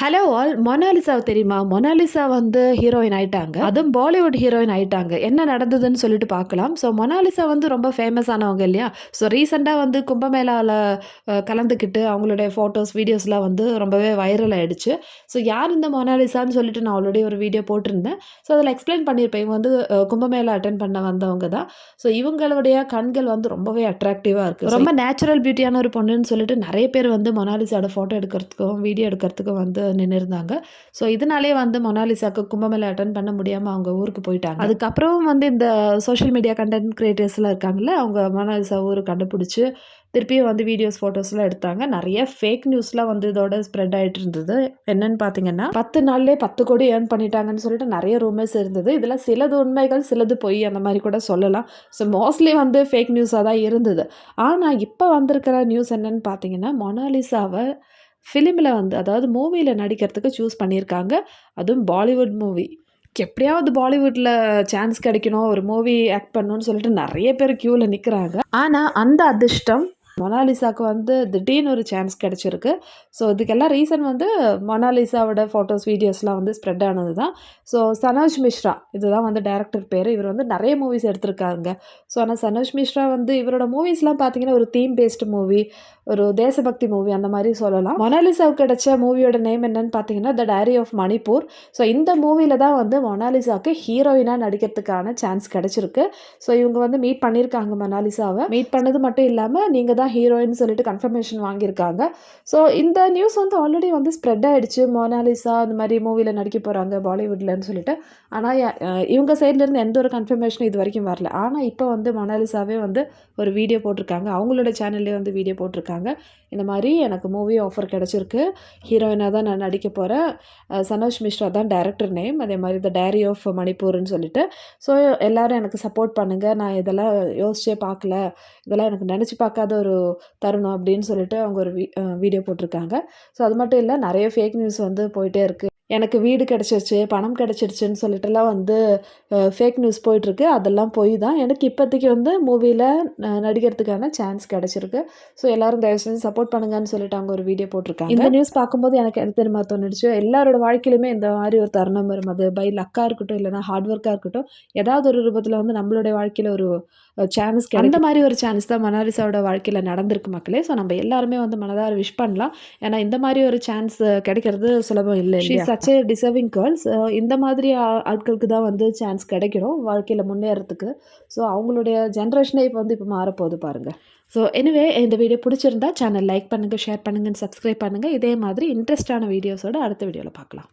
Hello all மொனாலிசாவை தெரியுமா? Mona Lisa வந்து heroine ஆயிட்டாங்க. அதுவும் பாலிவுட் ஹீரோயின் ஆயிட்டாங்க. என்ன நடந்ததுன்னு சொல்லிட்டு பார்க்கலாம். ஸோ மொனாலிசா வந்து ரொம்ப ஃபேமஸ் ஆனவங்க இல்லையா? ஸோ ரீசெண்டாக வந்து கும்பமேளாவில் கலந்துக்கிட்டு அவங்களுடைய ஃபோட்டோஸ் வீடியோஸ்லாம் வந்து ரொம்பவே வைரல் ஆயிடுச்சு. ஸோ யார் இந்த மொனாலிசான்னு சொல்லிட்டு நான் ஆல்ரெடி ஒரு வீடியோ போட்டிருந்தேன். ஸோ அதில் எக்ஸ்பிளைன் பண்ணியிருப்பேன். இவங்க வந்து கும்பமேளா அட்டன் பண்ண வந்தவங்க தான். ஸோ இவங்களுடைய கண்கள் வந்து ரொம்பவே அட்ராக்டிவாக இருக்குது ரொம்ப நேச்சுரல் பியூட்டியான ஒரு பொண்ணுன்னு சொல்லிட்டு நிறைய பேர் வந்து மொனாலிசாவோட ஃபோட்டோ எடுக்கிறதுக்கும் வீடியோ எடுக்கிறதுக்கும் வந்து நின்றுருந்தாங்க ஸோ இதனாலே வந்து மொனாலிசாக்கு கும்பமேளா அட்டன் பண்ண முடியாமல் அவங்க ஊருக்கு போயிட்டாங்க. அதுக்கப்புறம் வந்து இந்த சோஷியல் மீடியா கண்டென்ட் க்ரியேட்டர்ஸ்லாம் இருக்காங்கல்ல அவங்க மொனாலிசா ஊர் கண்டுபிடிச்சி திருப்பியும் வந்து வீடியோஸ் ஃபோட்டோஸ்லாம் எடுத்தாங்க. நிறைய ஃபேக் நியூஸ்லாம் வந்து இதோட ஸ்ப்ரெட் ஆகிட்டு இருந்தது. என்னன்னு பார்த்தீங்கன்னா பத்து நாள்லேயே பத்து கோடி ஏர்ன் பண்ணிட்டாங்கன்னு சொல்லிட்டு நிறைய ரூமர்ஸ் இருந்தது. இதில் சிலது உண்மைகள் சிலது பொய் அந்த மாதிரி கூட சொல்லலாம். ஸோ மோஸ்ட்லி வந்து ஃபேக் நியூஸாக தான் இருந்தது. ஆனால் இப்போ வந்திருக்கிற நியூஸ் என்னன்னு பார்த்தீங்கன்னா மொனாலிசாவை ஃபிலிமில் வந்து அதாவது மூவியில் நடிக்கிறதுக்கு சூஸ் பண்ணியிருக்காங்க. அதுவும் பாலிவுட் மூவி எப்படியாவது பாலிவுட்டில் சான்ஸ் கிடைக்கணும் ஒரு மூவி ஆக்ட் பண்ணணும்னு சொல்லிட்டு நிறைய பேர் க்யூவில் நிற்கிறாங்க ஆனால் அந்த அதிர்ஷ்டம் மொனாலிசாவுக்கு வந்து திடீர்னு ஒரு சான்ஸ் கிடச்சிருக்கு. ஸோ இதுக்கெல்லாம் ரீசன் வந்து மொனாலிசாவோட ஃபோட்டோஸ் வீடியோஸ்லாம் வந்து ஸ்ப்ரெட் ஆனது தான் ஸோ சனோஜ் மிஸ்ரா இதுதான் வந்து டேரக்டர் பேர். இவர் வந்து நிறைய மூவிஸ் எடுத்திருக்காங்க ஸோ ஆனால் சனோஜ் மிஸ்ரா வந்து இவரோட மூவிஸ்லாம் பார்த்தீங்கன்னா ஒரு தீம் பேஸ்டு மூவி ஒரு தேசபக்தி மூவி அந்த மாதிரி சொல்லலாம். மொனாலிசாவுக்கு கிடைச்ச மூவியோட நேம் என்னன்னு பார்த்தீங்கன்னா the diary of Manipur so இந்த மூவியில் தான் வந்து மொனாலிசாவுக்கு ஹீரோயினாக நடிக்கிறதுக்கான சான்ஸ் கிடச்சிருக்கு. ஸோ இவங்க வந்து மீட் பண்ணியிருக்காங்க மொனாலிசாவை. மீட் பண்ணது மட்டும் இல்லாமல் நீங்கள் தான் ஹீரோயின் சொல்லிட்டு கன்ஃபர்மேஷன் வாங்கியிருக்காங்க. ஸோ இந்த நியூஸ் வந்து ஆல்ரெடி வந்து ஸ்ப்ரெட் ஆகிடுச்சு மோனாலிசா அந்த மாதிரி மூவியில் நடிக்க போகிறாங்க பாலிவுட்லன்னு சொல்லிட்டு. ஆனால் இவங்க சைட்லேருந்து எந்த ஒரு கன்ஃபர்மேஷனும் இது வரைக்கும் வரல. ஆனால் இப்போ வந்து மொனாலிசாவே வந்து ஒரு வீடியோ போட்டிருக்காங்க. அவங்களோட சேனல்லே வந்து வீடியோ போட்டிருக்காங்க. இந்த மாதிரி எனக்கு மூவி ஆஃபர் கிடச்சிருக்கு. ஹீரோயினாக தான் நான் நடிக்க போகிறேன் சனோஜ் மிஸ்ரா தான் டேரக்டர் நேம் அதே மாதிரி த டைரி ஆஃப் மணிப்பூர்னு சொல்லிட்டு. ஸோ எல்லோரும் எனக்கு சப்போர்ட் பண்ணுங்கள் நான் இதெல்லாம் யோசிச்சே பார்க்கல. இதெல்லாம் எனக்கு நினச்சி பார்க்காத ஒரு தருணம் அப்படின்னு சொல்லிட்டு அவங்க ஒரு வீ வீடியோ போட்டிருக்காங்க. ஸோ அது மட்டும் இல்லை நிறைய ஃபேக் நியூஸ் வந்து போயிட்டே இருக்குது எனக்கு வீடு கிடச்சிருச்சு பணம் கிடச்சிருச்சுன்னு சொல்லிட்டுலாம் வந்து ஃபேக் நியூஸ் போயிட்டுருக்கு. அதெல்லாம் போய் தான் எனக்கு இப்போதைக்கு வந்து மூவியில் நடிக்கிறதுக்கான சான்ஸ் கிடச்சிருக்கு. ஸோ எல்லாரும் தயவு செஞ்சு சப்போர்ட் பண்ணுங்கன்னு சொல்லிட்டு அவங்க ஒரு வீடியோ போட்டிருக்காங்க. இந்த நியூஸ் பார்க்கும்போது எனக்கு என்ன தெரியுமா தோணுச்சு? எல்லாரோட வாழ்க்கையிலுமே இந்த மாதிரி ஒரு தருணம் வரும் அது பை லக்காக இருக்கட்டும் இல்லைனா ஹார்ட் ஒர்க்காக இருக்கட்டும் ஏதாவது ஒரு ரூபத்தில் வந்து நம்மளுடைய வாழ்க்கையில் ஒரு சான்ஸ் அந்த மாதிரி ஒரு சான்ஸ் தான் மனாலிசாவோட வாழ்க்கையில் நடந்திருக்கு மக்களே. ஸோ நம்ம எல்லாருமே வந்து மனதார விஷ் பண்ணலாம். ஏன்னா இந்த மாதிரி ஒரு சான்ஸ் கிடைக்கிறது சுலபம் இல்லை ஷீ சச் டிசர்விங் கேர்ள்ஸ் இந்த மாதிரி ஆட்களுக்கு தான் வந்து சான்ஸ் கிடைக்கணும் வாழ்க்கையில் முன்னேறதுக்கு. ஸோ அவங்களுடைய ஜென்ரேஷனே இப்போ வந்து இப்போ மாறப்போகுது பாருங்கள் ஸோ எனிவே இந்த வீடியோ பிடிச்சிருந்தா சேனல் லைக் பண்ணுங்கள் ஷேர் பண்ணுங்கள் சப்ஸ்கிரைப் பண்ணுங்கள் இதே மாதிரி இன்ட்ரெஸ்டான வீடியோஸோட அடுத்த வீடியோவில் பார்க்கலாம்.